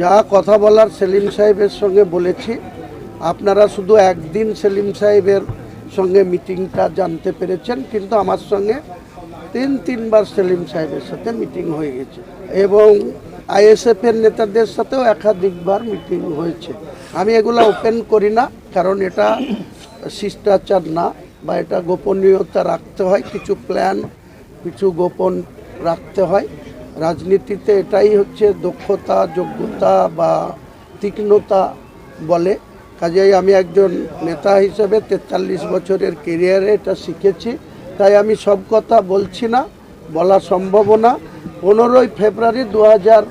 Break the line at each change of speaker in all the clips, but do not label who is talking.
যা কথা বলার সেলিম সাহেবের সঙ্গে বলেছি, আপনারা শুধু একদিন সেলিম সাহেবের সঙ্গে মিটিংটা জানতে পেরেছেন, কিন্তু আমার সঙ্গে তিন, তিনবার সেলিম সাহেবের সাথে মিটিং হয়ে গেছে। এবং আইএসএফ এর নেতাদের সাথেও একাধিকবার মিটিং হয়েছে। আমি এগুলো ওপেন করি না, কারণ এটা শিষ্টাচার না, বা এটা গোপনীয়তা রাখতে হয়, কিছু প্ল্যান, কিছু গোপন রাখতে হয়। রাজনীতিতে এটাই হচ্ছে দক্ষতা, যোগ্যতা বা তীক্ষ্ণতা বলে। কাজেই আমি একজন নেতা হিসেবে তেতাল্লিশ বছরের কেরিয়ারে এটা শিখেছি। তাই আমি সব কথা বলছি না, বলা সম্ভব না। পনেরোই ফেব্রুয়ারি দু হাজার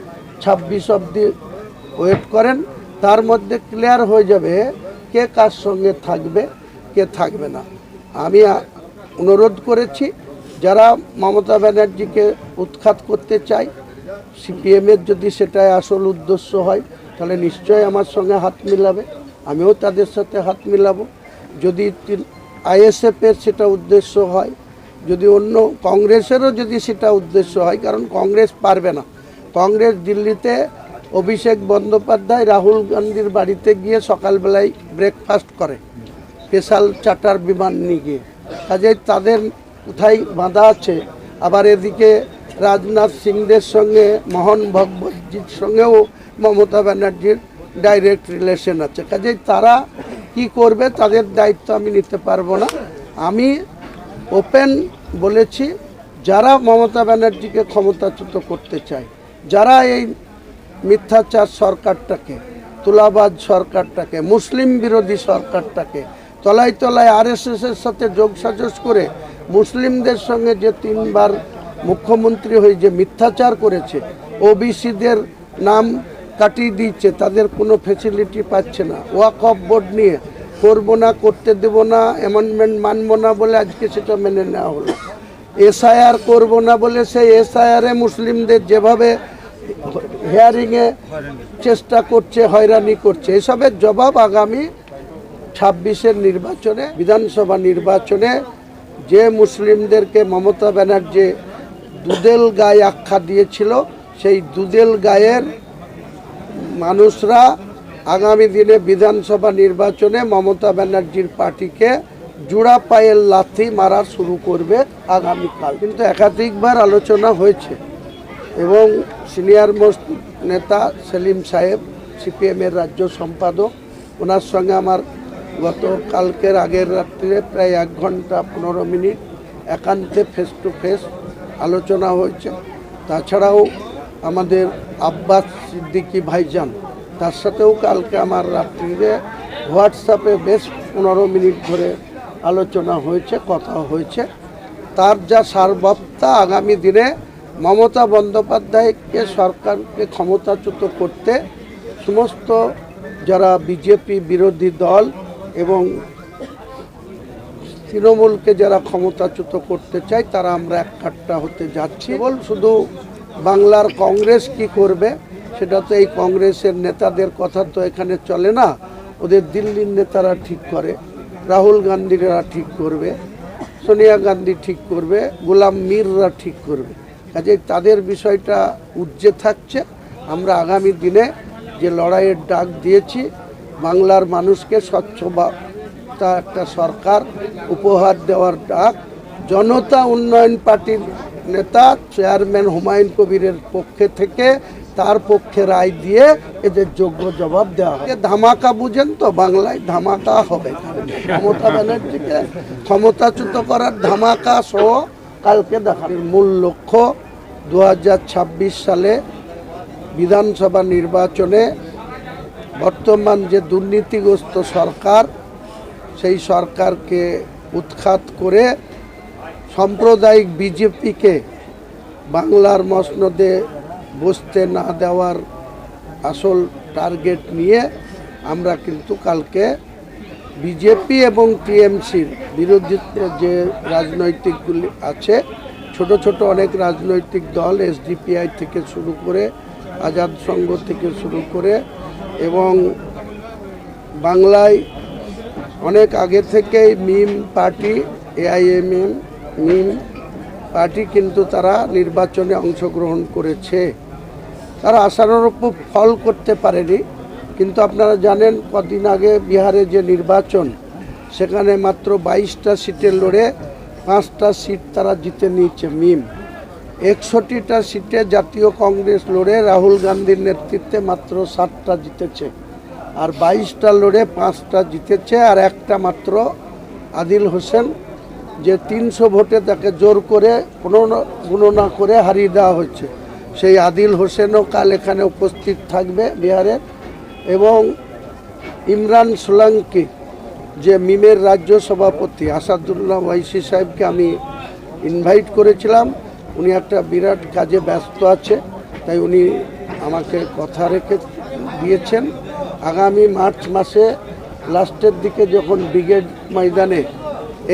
ছাব্বিশ অবধি ওয়েট করেন, তার মধ্যে ক্লিয়ার হয়ে যাবে কে কার সঙ্গে থাকবে, কে থাকবে না। আমি অনুরোধ করেছি যারা মমতা ব্যানার্জিকে উৎখাত করতে চায়, সিপিএমের যদি সেটাই আসল উদ্দেশ্য হয়, তাহলে নিশ্চয়ই আমার সঙ্গে হাত মিলাবে, আমিও তাদের সাথে হাত মিলাবো। যদি আইএসএফের সেটা উদ্দেশ্য হয়, যদি অন্য কংগ্রেসেরও যদি সেটা উদ্দেশ্য হয়, কারণ কংগ্রেস পারবে না। কংগ্রেস দিল্লিতে অভিষেক বন্দ্যোপাধ্যায় রাহুল গান্ধীর বাড়িতে গিয়ে সকালবেলায় ব্রেকফাস্ট করে, স্পেশাল চার্টার বিমান নিয়ে গিয়ে। কাজেই তাদের কোথায় বাঁধা আছে? আবার এদিকে রাজনাথ সিংদের সঙ্গে, মোহন ভগবতজির সঙ্গেও মমতা ব্যানার্জির ডাইরেক্ট রিলেশন আছে। কাজেই তারা কি করবে তাদের দায়িত্ব আমি নিতে পারব না। আমি ওপেন বলেছি, যারা মমতা ব্যানার্জিকে ক্ষমতাচ্যুত করতে চায়, যারা এই মিথ্যাচার সরকারটাকে, তুলাবাজ সরকারটাকে, মুসলিম বিরোধী সরকারটাকে তলায় তলায় আরএসএসের সাথে যোগসাজস করে মুসলিমদের সঙ্গে যে তিনবার মুখ্যমন্ত্রী হয়ে যে মিথ্যাচার করেছে, ওবিসিদের নাম কাটিয়ে দিচ্ছে, তাদের কোনো ফেসিলিটি পাচ্ছে না। ওয়াকফ বোর্ড নিয়ে করব না, করতে দেবো না অ্যামেন্ডমেন্ট মানব না বলে আজকে সেটা মেনে নেওয়া হলো। এসআইআর করব না বলে সেই এসআইআরে মুসলিমদের যেভাবে হেয়ারিংয়ে চেষ্টা করছে, হয়রানি করছে, এসবের জবাব আগামী ছাব্বিশের নির্বাচনে, বিধানসভা নির্বাচনে যে মুসলিমদেরকে মমতা ব্যানার্জি দুদেল গায়ে আখ্যা দিয়েছিল, সেই দুদেল গায়ের মানুষরা আগামী দিনে বিধানসভা নির্বাচনে মমতা ব্যানার্জির পার্টিকে জোড়া পায়ের লাথি মারা শুরু করবে আগামীকাল। কিন্তু একাধিকবার আলোচনা হয়েছে এবং সিনিয়র মোস্ট নেতা সেলিম সাহেব, সিপিএমের রাজ্য সম্পাদক, ওনার সঙ্গে আমার গত কালকের আগের রাত্রিরে প্রায় এক ঘণ্টা পনেরো মিনিট একান্তে ফেস টু ফেস আলোচনা হয়েছে। তাছাড়াও আমাদের আব্বাস সিদ্দিকী ভাইজান, তার সাথেও কালকে আমার রাত্রিরে হোয়াটসঅ্যাপে বেশ পনেরো মিনিট ধরে আলোচনা হয়েছে, কথা হয়েছে। তার যা সারবত্তা আগামী দিনে মমতা বন্দ্যোপাধ্যায়কে সরকারকে ক্ষমতাচ্যুত করতে সমস্ত যারা বিজেপি বিরোধী দল এবং তৃণমূলকে যারা ক্ষমতাচ্যুত করতে চায়, তারা আমরা এক কাট্টা হতে যাচ্ছি। বল শুধু বাংলার কংগ্রেস কি করবে, সেটা তো এই কংগ্রেসের নেতাদের কথা তো এখানে চলে না। ওদের দিল্লির নেতারা ঠিক করে, রাহুল গান্ধীরা ঠিক করবে, সোনিয়া গান্ধী ঠিক করবে, গোলাম মীররা ঠিক করবে। কাজে তাদের বিষয়টা উজ্জে থাকছে। আমরা আগামী দিনে যে লড়াইয়ের ডাক দিয়েছি বাংলার মানুষকে স্বচ্ছ একটা সরকার উপহার দেওয়ার ডাক। জনতা উন্নয়ন পার্টির নেতা, চেয়ারম্যান হুমায়ুন কবিরের পক্ষে থেকে তার পক্ষে রায় দিয়ে এদের যোগ্য জবাব দেওয়া হয়। ধামাকা বুঝেন তো, বাংলায় ধামাকা হবে। মমতা ব্যানার্জিকে ক্ষমতাচ্যুত করার ধামাকা সহ কালকে দেখার মূল লক্ষ্য দু হাজার ছাব্বিশ সালে বিধানসভা নির্বাচনে বর্তমান যে দুর্নীতিগ্রস্ত সরকার, সেই সরকারকে উৎখাত করে সাম্প্রদায়িক বিজেপিকে বাংলার মসনদে বসতে না দেওয়ার আসল টার্গেট নিয়ে আমরা কিন্তু কালকে বিজেপি এবং টিএমসির বিরোধী যে রাজনৈতিকগুলি আছে, ছোট ছোট অনেক রাজনৈতিক দল, এসডিপিআই থেকে শুরু করে, আজাদ সংঘ থেকে শুরু করে এবং বাংলায় অনেক আগে থেকেই মিম পার্টি, এআইএমএম, মিম পার্টি কিন্তু তারা নির্বাচনে অংশগ্রহণ করেছে। তারা আশানুরূপ ফল করতে পারেনি, কিন্তু আপনারা জানেন কদিন আগে বিহারে যে নির্বাচন, সেখানে মাত্র বাইশটা সিটে লড়ে পাঁচটা সিট তারা জিতে নিয়েছে মিম। একষট্টিটা সিটে জাতীয় কংগ্রেস লড়ে রাহুল গান্ধীর নেতৃত্বে মাত্র সাতটা জিতেছে। আর বাইশটা লড়ে পাঁচটা জিতেছে, আর একটা মাত্র আদিল হোসেন, যে তিনশো ভোটে তাকে জোর করে গণনা- করে হারিয়ে দেওয়া হয়েছে। সেই আদিল হোসেনও কাল এখানে উপস্থিত থাকবে বিহারে। এবং ইমরান সোলাঙ্কি, যে মিমের রাজ্য সভাপতি, আসাদুল্লাহ ওয়াইসি সাহেবকে আমি ইনভাইট করেছিলাম। উনি একটা বিরাট কাজে ব্যস্ত আছে, তাই উনি আমাকে কথা রেখে দিয়েছেন। আগামী মার্চ মাসে লাস্টের দিকে যখন ব্রিগেড ময়দানে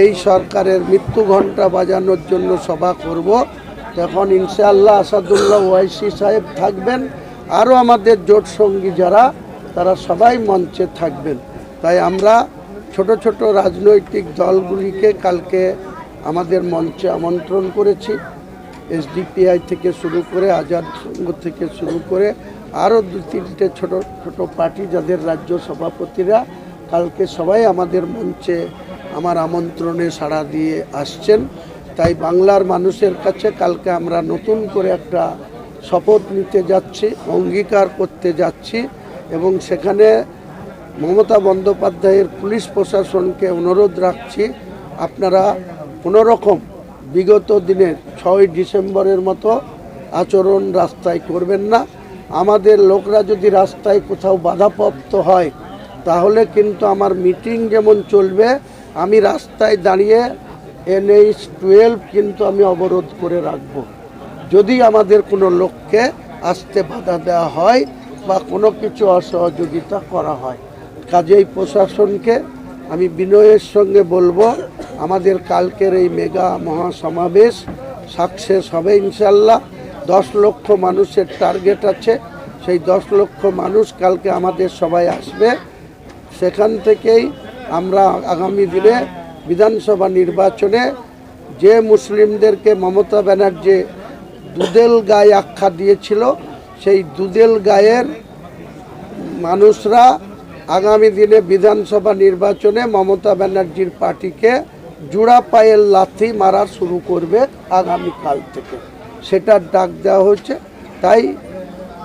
এই সরকারের মৃত্যু ঘণ্টা বাজানোর জন্য সভা করব, তখন ইনশাআল্লাহ আসাদুল্লাহ ওয়াইসি সাহেব থাকবেন। আরও আমাদের জোট সঙ্গী যারা, তারা সবাই মঞ্চে থাকবেন। তাই আমরা ছোট ছোট রাজনৈতিক দলগুলিকে কালকে আমাদের মঞ্চে আমন্ত্রণ করেছি। এসডিপিআই থেকে শুরু করে, আজাদ সংঘ থেকে শুরু করে আরও দু তিনটে ছোট ছোট পার্টি যাদের রাজ্য সভাপতিরা, কালকে সবাই আমাদের মঞ্চে আমার আমন্ত্রণে সাড়া দিয়ে আসছেন। তাই বাংলার মানুষের কাছে কালকে আমরা নতুন করে একটা শপথ নিতে যাচ্ছি, অঙ্গীকার করতে যাচ্ছি এবং সেখানে মমতা বন্দ্যোপাধ্যায়ের পুলিশ প্রশাসনকে অনুরোধ রাখছি, আপনারা কোনোরকম বিগত দিনের ছয় ডিসেম্বরের মতো আচরণ রাস্তায় করবেন না। আমাদের লোকরা যদি রাস্তায় কোথাও বাধাপ্রাপ্ত হয়, তাহলে কিন্তু আমার মিটিং যেমন চলবে, আমি রাস্তায় দাঁড়িয়ে এনএইচ টুয়েলভ কিন্তু আমি অবরোধ করে রাখব। যদি আমাদের কোনো লোককে আসতে বাধা দেওয়া হয় বা কোনো কিছু অসহযোগিতা করা হয়, কাজেই প্রশাসনকে আমি বিনয়ের সঙ্গে বলব আমাদের কালকের এই মেগা মহাসমাবেশ সাকসেস হবে ইনশাল্লাহ। দশ লক্ষ মানুষের টার্গেট আছে। সেই দশ লক্ষ মানুষ কালকে আমাদের সবাই আসবে। সেখান থেকেই আমরা আগামী দিনে বিধানসভা নির্বাচনে যে মুসলিমদেরকে মমতা ব্যানার্জি দুদেল গায়ে আখ্যা দিয়েছিল, সেই দুদেল গায়ের মানুষরা আগামী দিনে বিধানসভা নির্বাচনে মমতা ব্যানার্জির পার্টিকে জোড়া পায়ের লাথি মারা শুরু করবে আগামীকাল থেকে। সেটার ডাক দেওয়া হয়েছে। তাই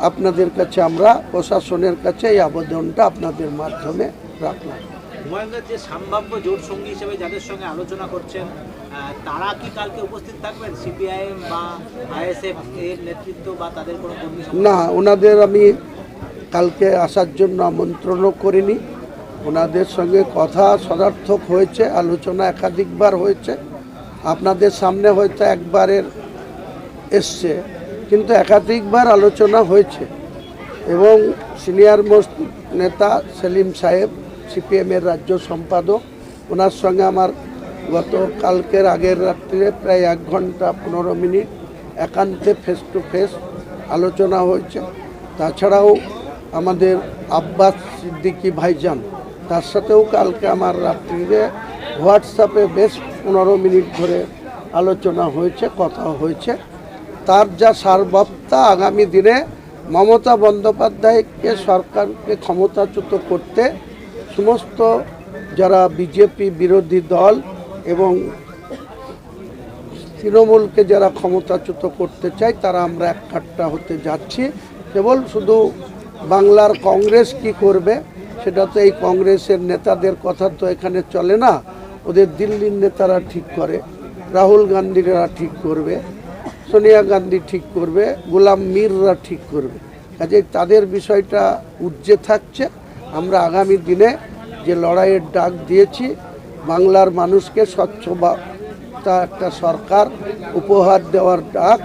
আপনাদের কাছে আমরা প্রশাসনের কাছে এই আবেদনটা আপনাদের মাধ্যমে রাখলাম।
যে সম্ভাব্য জোট সঙ্গী হিসেবে যাদের সঙ্গে আলোচনা করছেন তারা কি কালকে উপস্থিত থাকবেন? সিপিআইএম বা আইএসএফ এর নেতৃত্ব বা তাদের কোনো
না ওনাদের আমি কালকে আসার জন্য আমন্ত্রণও করিনি। ওনাদের সঙ্গে কথা সদার্থক হয়েছে, আলোচনা একাধিকবার হয়েছে। আপনাদের সামনে হয়তো একবারের এসছে, কিন্তু একাধিকবার আলোচনা হয়েছে। এবং সিনিয়র মোস্ট নেতা সেলিম সাহেব, সিপিএমের রাজ্য সম্পাদক, ওনার সঙ্গে আমার গত কালকের আগের রাত্রিরে প্রায় এক ঘণ্টা পনেরো মিনিট একান্তে ফেস টু ফেস আলোচনা হয়েছে। তাছাড়াও আমাদের আব্বাস সিদ্দিকী ভাইজান তার সাথেও কালকে আমার রাত্রিরে হোয়াটসঅ্যাপে বেশ পনেরো মিনিট ধরে আলোচনা হয়েছে কথা হয়েছে। তার যা সারবত্তা আগামী দিনে মমতা বন্দ্যোপাধ্যায়কে সরকারকে ক্ষমতাচ্যুত করতে সমস্ত যারা বিজেপি বিরোধী দল এবং তৃণমূলকে যারা ক্ষমতাচ্যুত করতে চায়, তারা আমরা এককাট্টা হতে যাচ্ছি। কেবল শুধু বাংলার কংগ্রেস কি করবে সেটা তো এই কংগ্রেসের নেতাদের কথা তো এখানে চলে না। ওদের দিল্লির নেতারা ঠিক করে, রাহুল গান্ধীরা ঠিক করবে, সোনিয়া গান্ধী ঠিক করবে, গোলাম মীররা ঠিক করবে। কাজেই তাদের বিষয়টা উজ্জে থাকছে। আমরা আগামী দিনে যে লড়াইয়ের ডাক দিয়েছি, বাংলার মানুষকে স্বচ্ছ বা একটা সরকার উপহার দেওয়ার ডাক।